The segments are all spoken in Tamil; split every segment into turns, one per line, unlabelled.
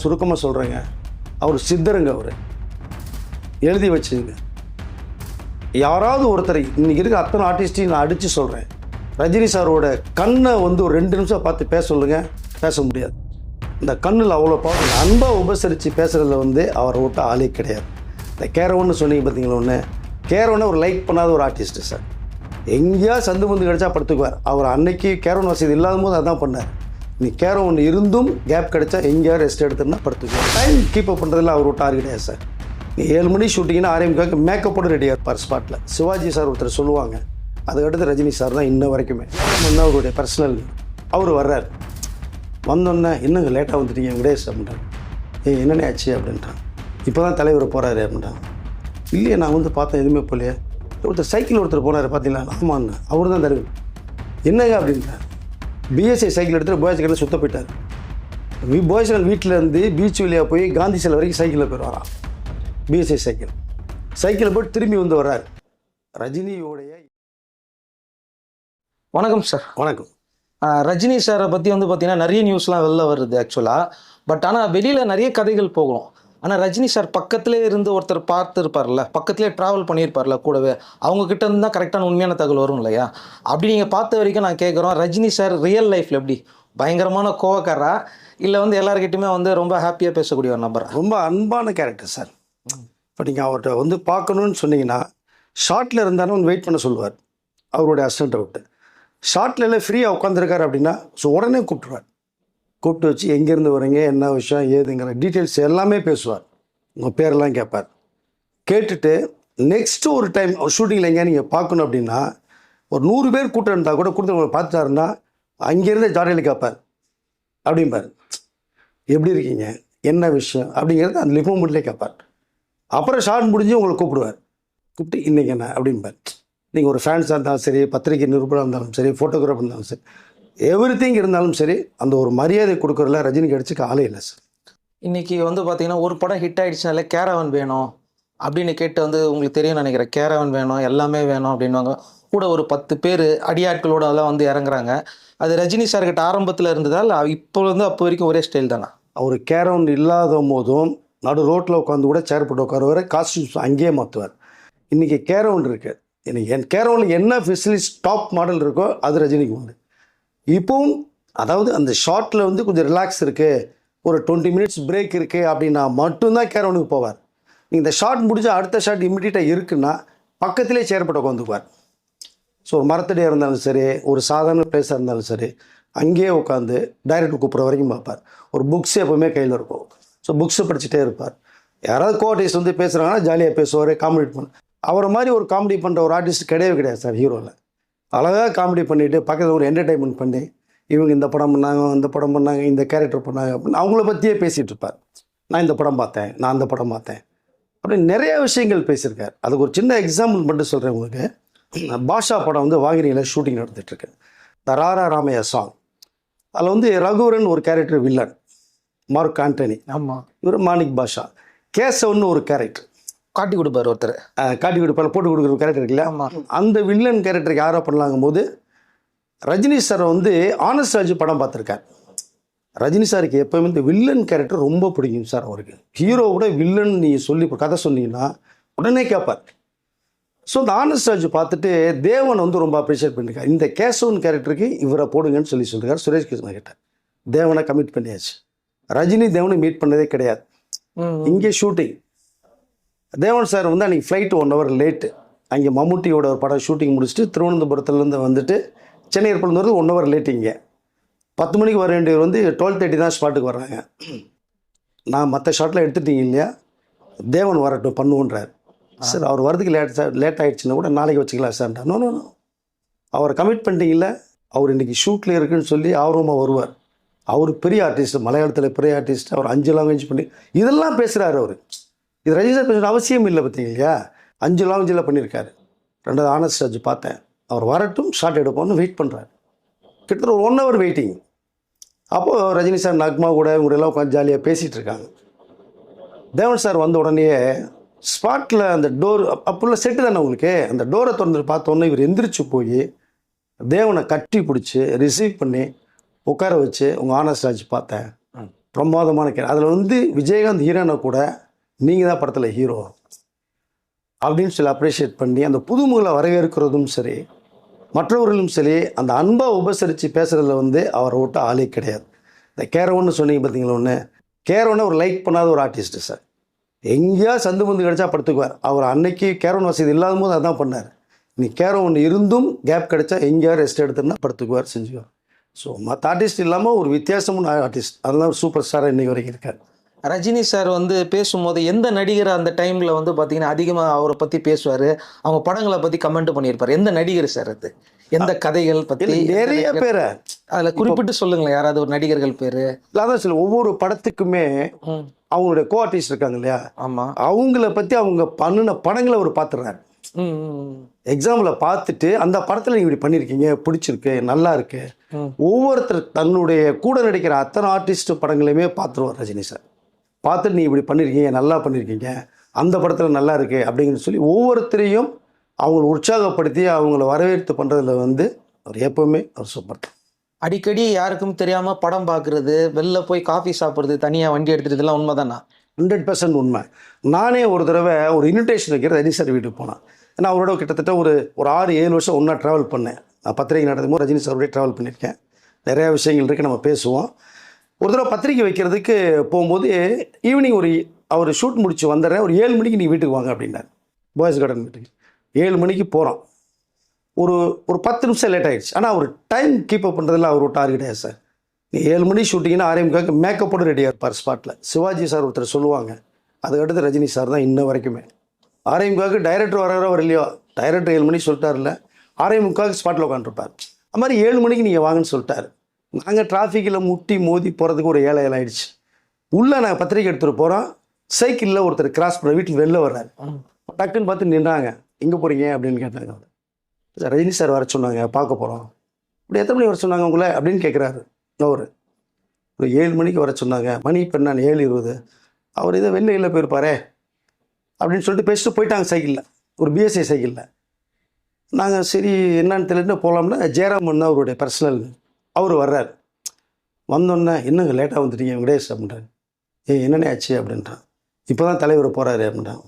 சுருக்கமாக சொல்கிறேங்க அவர் சித்தருங்க அவர். எழுதி வச்சுங்க யாராவது ஒருத்தர் இன்றைக்கி இருக்க அத்தனை ஆர்டிஸ்டையும் நான் அடித்து சொல்கிறேன் ரஜினி சாரோட கண்ணை வந்து ஒரு ரெண்டு நிமிஷம் பார்த்து பேச சொல்லுங்கள் பேச முடியாது. இந்த கண்ணில் அவ்வளோ பார்த்து அன்பாக உபசரித்து பேசுகிறதுல வந்து அவரை விட்டு ஆளே கிடையாது. இந்த கேரவன்னு சொன்னீங்க பார்த்தீங்களா ஒன்று கேரவனை ஒரு லைக் பண்ணாத ஒரு ஆர்டிஸ்ட்டு சார். எங்கேயா சந்து முந்து கிடைச்சா படுத்துக்குவார். அவர் அன்னைக்கு கேரவன் வசதி இல்லாத போது அதான் பண்ணார். நீ கேரம் ஒன்று இருந்தும் கேப் கிடைச்சா எங்கேயா ரெஸ்ட் எடுத்துன்னா படுத்துக்கோ. டைம் கீப் அப் பண்ணுறதுல அவர் ஒரு டார்கெட்டே சார் நீ ஏழு மணி ஷூட்டிங்னா ஆரம்பிக்காக முக்காக்கு மேக்கப்போடு ரெடியாக இருப்பார் ஸ்பாட்டில் சிவாஜி சார் ஒருத்தர் சொல்லுவாங்க. அதுக்கடுத்து ரஜினி சார் தான் இன்ன வரைக்குமே. முன்ன அவருடைய பர்சனல் அவர் வர்றார். வந்தோன்னே இன்னும் லேட்டாக வந்துட்டீங்க? விடேஷ் அப்படின்றாங்க ஏய் என்னண்ணே ஆச்சு? அப்படின்றான் இப்போ தான் தலைவர் போகிறாரு அப்படின்றாங்க. இல்லையே நான் வந்து பார்த்தேன் எதுவுமே போலையே ஒருத்தர் சைக்கிள் ஒருத்தர் போனார் பார்த்தீங்களா ஆமாங்க அவர் தான் தலைவர் என்னங்க அப்படின்றார். பிஎஸ்சி சைக்கிள் எடுத்துகிட்டு பாய்ஸ் கடையில் சுத்த போயிட்டார். பாய்ஸ் வீட்டில் இருந்து பீச் வழியாக போய் காந்தி சிலை வரைக்கும் சைக்கிளில் போயிடுவாராம் பிஎஸ்சி சைக்கிள் சைக்கிளில் போட்டு திரும்பி வந்து வர்றார். ரஜினியோடைய
வணக்கம் சார்
வணக்கம்.
ரஜினி சாரை பற்றி வந்து பார்த்தீங்கன்னா நிறைய நியூஸ்லாம் வெளில வருது ஆக்சுவலாக பட் ஆனால் வெளியில் நிறைய கதைகள் போகும் ஆனால் ரஜினி சார் பக்கத்திலே இருந்து ஒருத்தர் பார்த்துருப்பார்ல பக்கத்திலே ட்ராவல் பண்ணியிருப்பார்ல கூடவே அவங்க கிட்ட இருந்து தான் கரெக்டான உண்மையான தகவல் வரும் இல்லையா? அப்படி நீங்கள் பார்த்த வரைக்கும் நான் கேட்குறோம் ரஜினி சார் ரியல் லைஃப்பில் எப்படி? பயங்கரமான கோவக்காரா இல்லை வந்து எல்லாருக்கிட்டையுமே வந்து ரொம்ப ஹாப்பியாக பேசக்கூடிய ஒரு நபர்?
ரொம்ப அன்பான கேரக்டர் சார் இப்போ நீங்கள் அவர்கிட்ட வந்து பார்க்கணுன்னு சொன்னீங்கன்னா ஷார்ட்டில் இருந்தாலும் வெயிட் பண்ண சொல்லுவார். அவருடைய அசிஸ்டண்ட்டை விட்டு. ஷார்ட்ல எல்லாம் ஃப்ரீயாக உட்காந்துருக்காரு அப்படின்னா ஸோ உடனே கூப்பிட்டுருவார். கூப்பிட்டு வச்சு எங்கேருந்து வரீங்க என்ன விஷயம் ஏதுங்கிற டீட்டெயில்ஸ் எல்லாமே பேசுவார். உங்கள் பேரெல்லாம் கேட்பார். கேட்டுட்டு நெக்ஸ்ட்டு ஒரு டைம் ஷூட்டிங்கில் எங்கேயா நீங்கள் பார்க்கணும் அப்படின்னா ஒரு நூறு பேர் கூட்டம் இருந்தால் கூட கொடுத்து உங்களை பார்த்துட்டாருன்னா அங்கேருந்து ஜாலியில் கேட்பார். அப்படிம்பார். எப்படி இருக்கீங்க? என்ன விஷயம்? அப்படிங்கிறது அந்த லிஃபோ மூட்லேயே கேட்பார். அப்புறம் ஷார்ட் முடிஞ்சு உங்களை கூப்பிடுவார். கூப்பிட்டு இன்றைக்கி என்ன? அப்படிம்பார். நீங்கள் ஒரு ஃபேன்ஸாக இருந்தாலும் சரி பத்திரிகை நிருபராக இருந்தாலும் சரி ஃபோட்டோகிராஃபர் இருந்தாலும் சரி எவ்ரி திங் இருந்தாலும் சரி அந்த ஒரு மரியாதை கொடுக்குறதுல ரஜினிக்கு அடிச்சுக்க ஆளே இல்லை சார்
இன்னைக்கு வந்து பார்த்தீங்கன்னா ஒரு படம் ஹிட் ஆயிடுச்சுனாலே கேரவன் வேணும் அப்படின்னு கேட்டு வந்து உங்களுக்கு தெரியும் நினைக்கிறேன். கேரவன் வேணும் எல்லாமே வேணும் அப்படின்வாங்க கூட ஒரு பத்து பேர் அடியாட்களோட எல்லாம் வந்து இறங்குறாங்க. அது ரஜினி சார் கிட்ட ஆரம்பத்தில் இருந்ததா இல்லை இப்போ வந்து அப்போ வரைக்கும் ஒரே ஸ்டைல் தானா?
அவர் கேரவுன் இல்லாத போதும் நடு ரோட்டில் உட்காந்து கூட சேர் போட்டு உட்காருவார் காஸ்டியூம்ஸ் அங்கேயே மாற்றுவார் இன்றைக்கி கேரவுன் இருக்குது இன்னைக்கு என் கேரவுனில் என்ன ஃபெசிலிட்டிஸ் டாப் மாடல் இருக்கோ அது ரஜினிக்கு உண்டு. இப்போவும் அதாவது அந்த ஷார்ட்டில் வந்து கொஞ்சம் ரிலாக்ஸ் இருக்குது ஒரு டுவெண்ட்டி மினிட்ஸ் பிரேக் இருக்குது அப்படின்னா மட்டும்தான் கேரவனுக்கு போவார். நீங்கள் இந்த ஷார்ட் முடிஞ்சால் அடுத்த ஷார்ட் இமிடியட்டாக இருக்குன்னா பக்கத்திலே சேர் உட்காந்துக்குவார். ஸோ ஒரு மரத்தடியாக இருந்தாலும் சரி ஒரு சாதாரண பிளேஸாக இருந்தாலும் சரி அங்கேயே உட்காந்து டைரக்ட் கூப்பிட்ற வரைக்கும் பார்ப்பார். ஒரு புக்ஸ் எப்போவுமே கையில் இருக்கும். ஸோ புக்ஸை படிச்சுட்டே இருப்பார். யாராவது கோ ஆர்டிஸ்ட் வந்து பேசுகிறாங்கன்னா ஜாலியாக பேசுவார் காமெடி பண்ண அவரை மாதிரி ஒரு காமெடி பண்ணுற ஒரு ஆர்டிஸ்ட் கிடையவே கிடையாது சார் ஹீரோவில் அழகாக காமெடி பண்ணிவிட்டு பக்கத்தில் ஒரு என்டர்டைன்மெண்ட் பண்ணி இவங்க இந்த படம் பண்ணாங்க இந்த படம் பண்ணாங்க இந்த கேரக்டர் பண்ணாங்க அப்படின்னு அவங்கள பற்றியே பேசிகிட்டு இருப்பார். நான் இந்த படம் பார்த்தேன் நான் அந்த படம் பார்த்தேன் அப்படின்னு நிறைய விஷயங்கள் பேசியிருக்கார். அதுக்கு ஒரு சின்ன எக்ஸாம்பிள் மட்டும் சொல்கிறேன் உங்களுக்கு. பாஷா படம் வந்து வாங்கினியில் ஷூட்டிங் நடந்துகிட்ருக்கு தராரா ராமையா சாங் அதில் வந்து ரகுவரன் ஒரு கேரக்டர் வில்லன் மார்க் ஆண்டனி
ஆமாம்
இவர் மாணிக் பாஷா. கேசவன்னு ஒரு கேரக்டர்
காட்டி கொடுப்பாரு ஒருத்தர்.
காட்டி கொடுப்பார் போட்டு கொடுக்குற கேரக்டர் இருக்குல்ல?
ஆமாம்
அந்த வில்லன் கேரக்டருக்கு யாரோ பண்ணலாங்கும் போது ரஜினி சார் வந்து ஆனஸ்ட் ராஜ் படம் பார்த்துருக்கார். ரஜினி சாருக்கு எப்போயுமே இந்த வில்லன் கேரக்டர் ரொம்ப பிடிக்கும் சார் அவருக்கு. ஹீரோவோட வில்லன் நீங்கள் சொல்லி கதை சொன்னீங்கன்னா உடனே கேட்பார் ஸோ இந்த ஆனஸ்ட் ராஜ் பார்த்துட்டு தேவன் வந்து ரொம்ப அப்ரிஷியேட் பண்ணியிருக்காரு இந்த கேசவன் கேரக்டருக்கு இவரை போடுங்கன்னு சொல்லி சொல்லியிருக்காரு சுரேஷ் கிருஷ்ணா கிட்ட. தேவனை கமிட் பண்ணியாச்சு. ரஜினி தேவனை மீட் பண்ணதே கிடையாது. இங்கே ஷூட்டிங் தேவன் சார் வந்து அன்றைக்கி ஃப்ளைட்டு ஒன் ஹவர் லேட்டு அங்கே மம்முட்டியோட ஒரு படம் ஷூட்டிங் முடிச்சுட்டு திருவனந்தபுரத்துலேருந்து வந்துட்டு சென்னை ஏர்போர்ட் வந்து ஒன் ஹவர் லேட்டிங்க பத்து மணிக்கு வர வேண்டியவர் வந்து டுவெல் தேர்ட்டி தான் ஸ்பாட்டுக்கு வர்றாங்க. நான் மற்ற ஷாட்டில் எடுத்துட்டீங்க இல்லையா? தேவன் வரட்டும் பண்ணுவோன்றார். சார் அவர் வரதுக்கு லேட் சார் லேட் ஆகிடுச்சுன்னா கூட நாளைக்கு வச்சுக்கலாம் சார் நோ நோ நோ அவர் கமிட் பண்ணிட்டீங்கல்ல அவர் இன்றைக்கி ஷூட்டில் இருக்குன்னு சொல்லி ஆர்வமாக வருவார். அவர் பெரிய ஆர்டிஸ்ட் மலையாளத்தில் பெரிய ஆர்டிஸ்ட் அவர் அஞ்சு லாங்குவேஜ் பண்ணி இதெல்லாம் பேசுகிறாரு அவர். இது ரஜினி சார் பேசுகிற அவசியம் இல்லை பார்த்தீங்க இல்லையா? அஞ்சு லாங்ஜில் பண்ணியிருக்காரு ரெண்டாவது ஆனஸ்ட் ஜட்ஜ் பார்த்தேன். அவர் வரட்டும் ஷார்ட் எடுப்போம்னு வெயிட் பண்ணுறாரு கிட்டத்தட்ட ஒரு ஒன் ஹவர் வெயிட்டிங் அப்போது ரஜினி சார் நக்மா கூட இவங்க எல்லாம் உட்காந்து ஜாலியாக பேசிகிட்டு இருக்காங்க. தேவன் சார் வந்த உடனே ஸ்பாட்டில் அந்த டோர் அப்போல்லாம் செட்டு தானே உங்களுக்கு? அந்த டோரை திறந்து பார்த்தோன்னே இவர் எந்திரிச்சு போய் தேவனை கட்டி பிடிச்சி ரிசீவ் பண்ணி உட்கார வச்சு உங்கள் ஆனஸ்ட் ராஜ் பார்த்தேன். பிரமாதமான கே அதில் வந்து விஜயகாந்த் ஹீரோனை கூட நீங்கள் தான் படத்தில் ஹீரோ அப்படின்னு சொல்லி அப்ரிஷியேட் பண்ணி அந்த புதுமுகளை வரவேற்கிறதும் சரி மற்றவர்களும் சரி அந்த அன்பை உபசரித்து பேசுகிறதுல வந்து அவரை விட்டு ஆளே கிடையாது. இந்த கேரவன்னு சொன்னீங்க பார்த்தீங்களா ஒன்று கேரவனை ஒரு லைக் பண்ணாத ஒரு ஆர்டிஸ்ட்டு சார் எங்கேயா சந்து முந்து கிடச்சா படுத்துக்குவார். அவர் அன்னைக்கு கேரவன் வசதி இல்லாத போது அதான் பண்ணார். நீ கேரவன் இருந்தும் கேப் கிடைச்சா எங்கேயா ரெஸ்ட் எடுத்துன்னா படுத்துக்குவார் செஞ்சுக்குவார். ஸோ மற்ற ஆர்டிஸ்ட் இல்லாமல் ஒரு வித்தியாசமான ஆர்டிஸ்ட் அதெல்லாம் ஒரு சூப்பர் ஸ்டாராக இன்றைக்கி வரைக்கும் இருக்கார்.
ரஜினி சார் வந்து பேசும்போது எந்த நடிகர் அந்த டைமில் வந்து பார்த்தீங்கன்னா அதிகமாக அவரை பற்றி பேசுவார்? அவங்க படங்களை பற்றி கமெண்ட் பண்ணியிருப்பார். எந்த நடிகர் சார் அது? எந்த கதைகள் பற்றி
நிறைய பேரை.
அதில் குறிப்பிட்டு சொல்லுங்களேன் யாராவது ஒரு நடிகர்கள் பேர்.
அதான் சில ஒவ்வொரு படத்துக்குமே அவங்களுடைய கோ ஆர்டிஸ்ட் இருக்காங்க இல்லையா?
ஆமாம்
அவங்கள பற்றி அவங்க பண்ணின படங்களை அவர்
ம்,
எக்ஸாம்பிளை பார்த்துட்டு அந்த படத்தில் நீங்கள் இப்படி பண்ணியிருக்கீங்க பிடிச்சிருக்கு நல்லா இருக்கு. ஒவ்வொருத்தர் தன்னுடைய கூட நடிக்கிற அத்தனை ஆர்டிஸ்ட் படங்களையுமே பார்த்துருவார் ரஜினி சார். பார்த்துட்டு நீ இப்படி பண்ணியிருக்கீங்க நல்லா பண்ணியிருக்கீங்க அந்த படத்தில் நல்லா இருக்கு அப்படிங்கன்னு சொல்லி ஒவ்வொருத்தரையும் அவங்கள உற்சாகப்படுத்தி அவங்கள வரவேற்று பண்ணுறதுல வந்து அவர் எப்பவுமே அவர் சூப்பர் தான்
அடிக்கடி யாருக்கும் தெரியாமல் படம் பார்க்குறது வெளில போய் காஃபி சாப்பிட்றது தனியாக வண்டி எடுத்துட்டு இதெல்லாம் உண்மைதானா?
ஹண்ட்ரட் பர்சன்ட் உண்மை. நானே ஒரு தடவை ஒரு இன்விடேஷன் வைக்கிற ரஜினி சார் வீட்டுக்கு போனேன் ஏன்னா அவரோட கிட்டத்தட்ட ஒரு ஒரு ஆறு ஏழு வருஷம் ஒன்றா ட்ராவல் பண்ணேன். நான் பத்திரிகை நடத்தும் போது ரஜினி சாரோடய ட்ராவல் பண்ணியிருக்கேன். நிறையா விஷயங்கள் இருக்குது நம்ம பேசுவோம். ஒரு தடவை பத்திரிக்கை வைக்கிறதுக்கு போகும்போது ஈவினிங் ஒரு அவர் ஷூட் முடிச்சு வந்துடுறேன். ஒரு ஏழு மணிக்கு நீ வீட்டுக்கு வாங்க அப்படின்னார். பாய்ஸ் கார்டன் வீட்டுக்கு. ஏழு மணிக்கு போகிறோம் ஒரு ஒரு பத்து நிமிஷம் லேட் ஆகிடுச்சு ஆனால் அவர் டைம் கீப் அப் பண்ணுறதுல அவர் ஒரு டார்கெட் சார் நீ ஏழு மணி ஷூட்டிங்கன்னா ஆரே மேக்கப்போடு ரெடியாக இருப்பார் ஸ்பாட்டில் சிவாஜி சார் ஒருத்தர் சொல்லுவாங்க. அதுக்கடுத்து ரஜினி சார் தான் இன்ன வரைக்குமே. ஆரே டைரக்டர் வராரோ வரலையோ டைரக்டர் ஏழு மணிக்கு சொல்லிட்டார்ல ஆரே ஸ்பாட்டில் உட்காந்துருப்பார் அது மாதிரி ஏழு மணிக்கு நீங்கள் வாங்கன்னு சொல்லிட்டாரு. நாங்கள் டிராஃபிக்கில் முட்டி மோதி போகிறதுக்கு ஒரு ஏழை ஏழை ஆயிடுச்சு. உள்ளே நாங்கள் பத்திரிக்கை எடுத்துகிட்டு போகிறோம் சைக்கிளில் ஒருத்தர் கிராஸ் பண்ண வீட்டுக்கு வெளில வர்றாரு. டக்குன்னு பார்த்து நின்றாங்க. எங்கே போகிறீங்க அப்படின்னு கேட்டாங்க அவர். சார் ரஜினி சார் வர சொன்னாங்க பார்க்க போகிறோம் இப்படி எத்தனை மணி வர சொன்னாங்க உங்களை? அப்படின்னு கேட்குறாரு அவர். ஒரு ஏழு மணிக்கு வர சொன்னாங்க. மணி இப்போ நான் ஏழு இருபது. அவர் இதை வெளில வெளில போயிருப்பாரே. அப்படின்னு சொல்லிட்டு பேசிட்டு போயிட்டாங்க சைக்கிளில். ஒரு பிஎஸ்ஐ சைக்கிளில். நாங்கள் சரி என்னன்னு தெரியல போகலாம்னா ஜெயராமன் அவருடைய பர்சனல் அவர் வர்றார். வந்தோடனே என்னங்க லேட்டாக வந்துட்டீங்க? விடேஷ் அப்படின்றாங்க ஏ என்னண்ணே ஆச்சு? அப்படின்றான் இப்போ தான் தலைவர் போகிறாரு அப்படின்றான்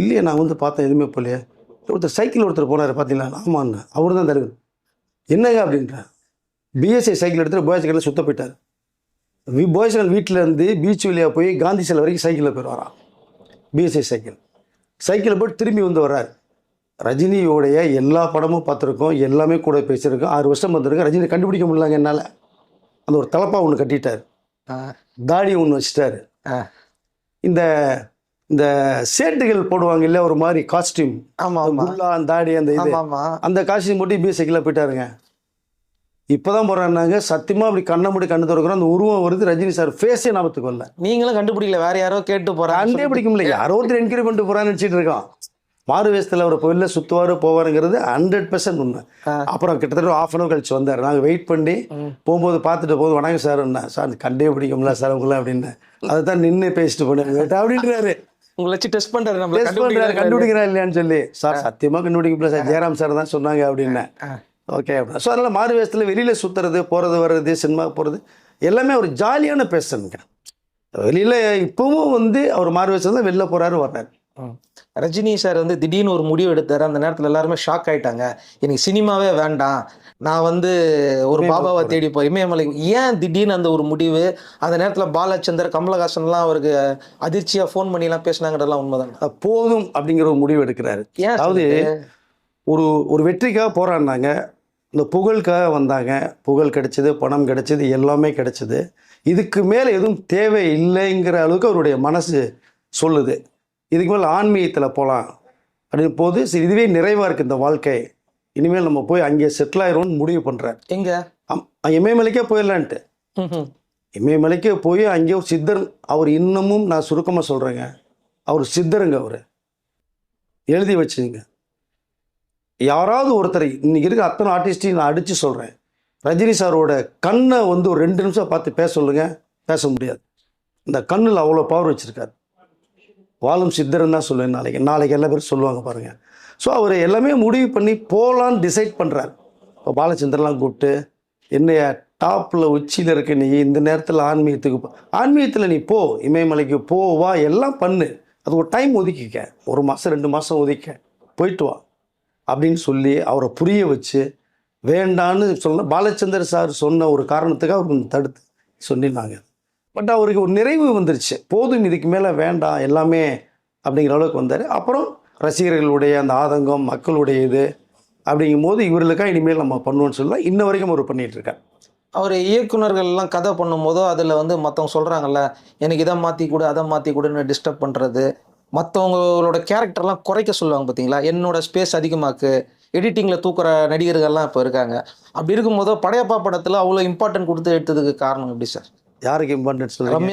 இல்லையே நான் வந்து பார்த்தேன் எதுவுமே போலையே ஒருத்தர் சைக்கிள் ஒருத்தர் போனார் பார்த்தீங்களா? ஆமாண்ணா அவர் தான் தலைவர். என்னங்க? அப்படின்றான் பிஎஸ்ஐ சைக்கிள் எடுத்துகிட்டு பாய்ஸ் கடையில் சுத்த போயிட்டார். வி பாய்ஸ் வீட்டில் இருந்து பீச் வழியாக போய் காந்தி சிலை வரைக்கும் சைக்கிளில் போயிடுவாரான் வரான் பிஎஸ்ஐ சைக்கிள். சைக்கிளில் போய்ட்டு திரும்பி வந்து வர்றார். ரஜினியோடைய எல்லா படமும் பார்த்துருக்கோம் எல்லாமே கூட பேசியிருக்கோம். ஆறு வருஷம் வந்திருக்கோம் ரஜினி கண்டுபிடிக்க முடியலங்க என்னால். அந்த ஒரு தலப்பா ஒன்று கட்டிட்டார். தாடி ஒன்று வச்சிட்டாரு. இந்த இந்த சேட்டுகள் போடுவாங்க இல்லையா ஒரு மாதிரி காஸ்டியூம்
ஆமாம்
தாடி அந்த இது. அந்த காஸ்டியூம் போட்டு இப்படியே சைக்கிளில் போயிட்டாருங்க. இப்போதான் போகிறாங்க சத்தியமாக அப்படி கண்ணை மூடி கண்ணு திறக்கிறோம். அந்த உருவம் வருது. ரஜினி சார் ஃபேஸே ஞாபகத்துக்கு வரல.
நீங்களும் கண்டுபிடிக்கல. வேற யாரோ கேட்டு போறாங்க
கண்டே பிடிக்க முடியல. யாரோ ஒருத்தர் என்கொயரி பண்ணிட்டு போகிறான்னு நினச்சிட்டு இருக்கான் மாறு வேஷத்தில் அவர் வெளில சுற்றுவார் போவாருங்கிறது ஹண்ட்ரட் பர்சன்ட் உண்மை. அப்புறம் கிட்டத்தட்ட ஆஃப் அன் அவர் கழிச்சு வந்தார். நாங்கள் வெயிட் பண்ணி போகும்போது பார்த்துட்டு போகுது வணக்கம் சார் என்ன சார் கண்டே பிடிக்க முடியல சார் உங்களை அப்படின்னு. அதை தான் நின்று பேசிட்டு போனேன். அப்படின்றாரு.
உங்களை வச்சு டெஸ்ட் பண்றாரு நம்ம
டெஸ்ட் பண்ணுறாரு கண்டுபிடிக்கிறா இல்லையான்னு சொல்லி. சார் சத்தியமாக கண்டுபிடிக்க முடியல சார். ஜெயராம் சார் தான் சொன்னாங்க அப்படின்னேன் ஓகே அப்படின்னா. ஸோ அதனால் மாறு வேஷத்தில் வெளியில் சுற்றுறது போகிறது வர்றது சினிமா போகிறது எல்லாமே ஒரு ஜாலியான பேசணுங்க வெளியில் இப்போவும் வந்து அவர் மாறு வேஷத்தில் வெளில போகிறாரு வர்றாரு.
ரஜினி சார் வந்து திடீர்னு ஒரு முடிவு எடுத்தாரு. அந்த நேரத்துல எல்லாருமே ஷாக் ஆயிட்டாங்க. எனக்கு சினிமாவே வேண்டாம். நான் வந்து ஒரு பாபாவை தேடி போய் இமயமலை ஏன் திடீர்னு அந்த ஒரு முடிவு? அந்த நேரத்துல பாலச்சந்தர் கமலஹாசன்லாம் அவருக்கு அதிர்ச்சியா ஃபோன் பண்ணி எல்லாம் பேசினாங்கிறதெல்லாம் உண்மைதான்
போதும் அப்படிங்கிற ஒரு முடிவு எடுக்கிறாரு.
ஏன்
அதாவது ஒரு ஒரு வெற்றிக்காக போராடினாங்க. இந்த புகழுக்காக வந்தாங்க. புகழ் கிடைச்சது பணம் கிடைச்சது எல்லாமே கிடைச்சது. இதுக்கு மேலே எதுவும் தேவை இல்லைங்கிற அளவுக்கு அவருடைய மனசு சொல்லுது. இதுக்கு மேலே ஆன்மீகத்தில் போகலாம் அப்படின்னு போது சரி இதுவே நிறைவாக இருக்குது இந்த வாழ்க்கை. இனிமேல் நம்ம போய் அங்கே செட்டில் ஆயிரும்னு முடிவு பண்ணுறார்
எங்க?
இமயமலைக்கே போயிடலான்ட்டு. இமயமலைக்கே போய் அங்கே ஒரு சித்தர் அவர் இன்னமும் நான் சுருக்கமாக சொல்கிறேங்க அவர் சித்தருங்க அவர். எழுதி வச்சுங்க. யாராவது ஒருத்தரை இன்னைக்கு இருக்க அத்தனை ஆர்டிஸ்டையும் நான் அடித்து சொல்கிறேன் ரஜினி சாரோட கண்ணை வந்து ஒரு ரெண்டு நிமிஷம் பார்த்து பேச சொல்லுங்க. பேச முடியாது. இந்த கண்ணில் அவ்வளோ பவர் வச்சுருக்காரு. வாழும் சித்தர்னு தான் சொல்லுவேன் நாளைக்கு. நாளைக்கு எல்லா பேரும் சொல்லுவாங்க பாருங்கள் ஸோ அவர் எல்லாமே முடிவு பண்ணி போகலான்னு டிசைட் பண்ணுறாரு இப்போ பாலச்சந்திரன்லாம் கூப்பிட்டு என்னைய டாப்பில் உச்சியில் இருக்க நீ இந்த நேரத்தில் ஆன்மீகத்துக்கு போ. ஆன்மீகத்தில் நீ போ. இமயமலைக்கு போ வா எல்லாம் பண்ணு. அது ஒரு டைம் ஒதுக்கிக்க. ஒரு மாதம் ரெண்டு மாதம் ஒதுக்க. போயிட்டு வா. அப்படின்னு சொல்லி அவரை புரிய வச்சு வேண்டான்னு சொன்ன பாலச்சந்தர் சார் சொன்ன ஒரு காரணத்துக்கு அவர் கொஞ்சம் தடுத்து சொல்லினாங்க பட் அவருக்கு ஒரு நிறைவு வந்துருச்சு. போதும் இதுக்கு மேலே வேண்டாம் எல்லாமே அப்படிங்கிற அளவுக்கு வந்தார். அப்புறம் ரசிகர்களுடைய அந்த ஆதங்கம் மக்களுடைய இது அப்படிங்கும்போது இவர்களுக்காக இனிமேல் நம்ம பண்ணுவோம்னு சொல்லி இன்ன வரைக்கும் அவர் பண்ணிகிட்ருக்கார்
அவர் இயக்குனர்கள் எல்லாம் கதை பண்ணும்போதோ அதில் வந்து மற்றவங்க சொல்கிறாங்கல்ல எனக்கு இதை மாற்றி கொடு அதை மாற்றி கொடுன்னு டிஸ்டர்ப் பண்ணுறது மற்றவங்களோட கேரக்டர்லாம் குறைக்க சொல்லுவாங்க பார்த்தீங்களா என்னோட ஸ்பேஸ் அதிகமாக்கு எடிட்டிங்கில் தூக்குற நடிகர்கள்லாம் இப்போ இருக்காங்க. அப்படி இருக்கும்போதோ படையப்பா படத்தில் அவ்வளோ இம்பார்ட்டன்ட் கொடுத்து எடுத்ததுக்கு காரணம் எப்படி சார்
யாருக்கு இம்பார்ட்டன்ஸ்
ரம்யா